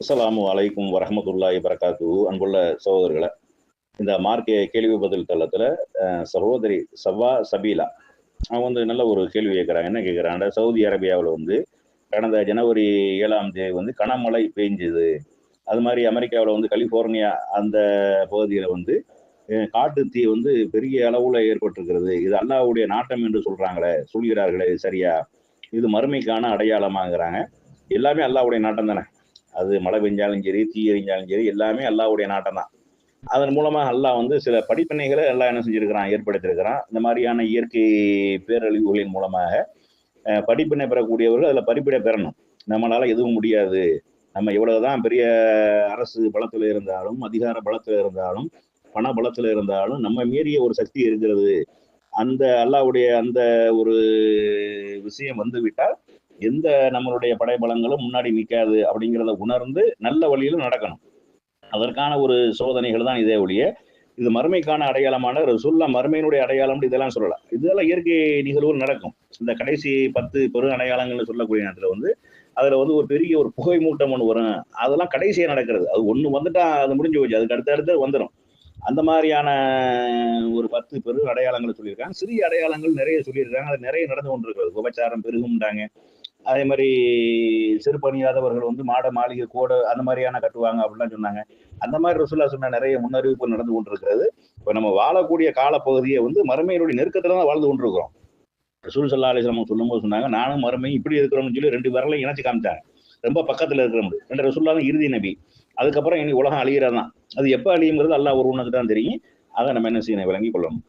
அஸ்லாமு அலைக்கும் வரமத்துல்லாஹி வரகாத்து அன்புள்ள சகோதரர்களை இந்த மார்க்க கேள்வி பதில் தளத்தில் சகோதரி சவ்வா சபீலா அவங்க வந்து நல்ல ஒரு கேள்வி கேட்குறாங்க என்ன கேட்குறாங்க சவுதி அரேபியாவில் வந்து கடந்த ஜனவரி ஏழாம் தேதி வந்து கனமழை பெஞ்சது அது மாதிரி அமெரிக்காவில் வந்து கலிஃபோர்னியா அந்த பகுதியில் வந்து காட்டு தீ வந்து பெரிய அளவில் ஏற்பட்டிருக்கிறது. இது அல்லாவுடைய நாட்டம் என்று சொல்கிறாங்களே சொல்கிறார்களே இது சரியா? இது மறுமைக்கான அடையாளமாகறாங்க. எல்லாமே அல்லாவுடைய நாட்டம் தானே? அது மழை பெஞ்சாலும் சரி தீ எறிஞ்சாலும் சரி எல்லாமே அல்லாவுடைய நாட்டம் தான் அதன் மூலமாக அல்லாஹ் வந்து சில படிப்பினைகளை எல்லாம் என்ன செஞ்சிருக்கிறான் ஏற்படுத்தியிருக்கிறான். இந்த மாதிரியான இயற்கை பேரழிவுகளின் மூலமாக படிப்பினை பெறக்கூடியவர்கள் அதில் படிப்பினை பெறணும். நம்மளால் எதுவும் முடியாது. நம்ம எவ்வளவுதான் பெரிய அரசு பலத்தில் இருந்தாலும் அதிகார பலத்தில் இருந்தாலும் பண பலத்தில் இருந்தாலும் நம்ம மீறிய ஒரு சக்தி இருக்கிறது. அந்த அல்லாஹ்வுடைய அந்த ஒரு விஷயம் வந்து விட்டால் எந்த நம்மளுடைய படைபலங்களும் முன்னாடி நிற்காது அப்படிங்கிறத உணர்ந்து நல்ல வழியில நடக்கணும். அதற்கான ஒரு சோதனைகள் தான் இதே ஒழிய இது மறுமைக்கான அடையாளமான ரசுல்லா மறுமையினுடைய அடையாளம் இதெல்லாம் சொல்லலாம். இதெல்லாம் இயற்கை நிகழ்வு நடக்கும். இந்த கடைசி பத்து பெரு அடையாளங்கள்னு சொல்லக்கூடிய நேரத்தில் வந்து அதில் வந்து ஒரு பெரிய ஒரு புகை மூட்டம் ஒன்று வரும். அதெல்லாம் கடைசியாக நடக்கிறது. அது ஒன்று வந்துட்டா அது முடிஞ்சு போச்சு. அதுக்கு அடுத்தடுத்து அடுத்து வந்துடும் அந்த மாதிரியான ஒரு பத்து பெரு அடையாளங்களை சொல்லியிருக்காங்க. சிறிய அடையாளங்கள் நிறைய சொல்லியிருக்காங்க. அது நிறைய நடந்து கொண்டிருக்கிறது. உபச்சாரம் பெருகும்ட்டாங்க அதே மாதிரி சிறுபணியாதவர்கள் வந்து மாட மாளிகை கோடை அந்த மாதிரியான கட்டுவாங்க அப்படிலாம் சொன்னாங்க. அந்த மாதிரி ரசுல்லா சொன்ன நிறைய முன்னறிவிப்பு நடந்து கொண்டிருக்கிறது. இப்போ நம்ம வாழக்கூடிய காலப்பகுதியை வந்து மறுமையினுடைய நெருக்கத்தில் தான் வாழ்ந்து கொண்டிருக்கிறோம். ரசூல் சல்லா அலிஸ்லாம் சொல்லும்போது சொன்னாங்க நானும் மறுமையும் இப்படி இருக்கிறோம்னு சொல்லி ரெண்டு விரலையும் இணைச்சு காமிச்சாங்க. ரொம்ப பக்கத்துல இருக்கிறோம் ரெண்டு ரசூல்லா தான் இறுதி நபி. அதுக்கப்புறம் இனி உலகம் அழிகிறதான் அது எப்போ அழியுங்கிறது அல்லாஹ் ஒருவனுக்கு தான் தெரியும். அதை நம்ம என்ன செய்யணும்? விளங்கி கொள்ளணும்.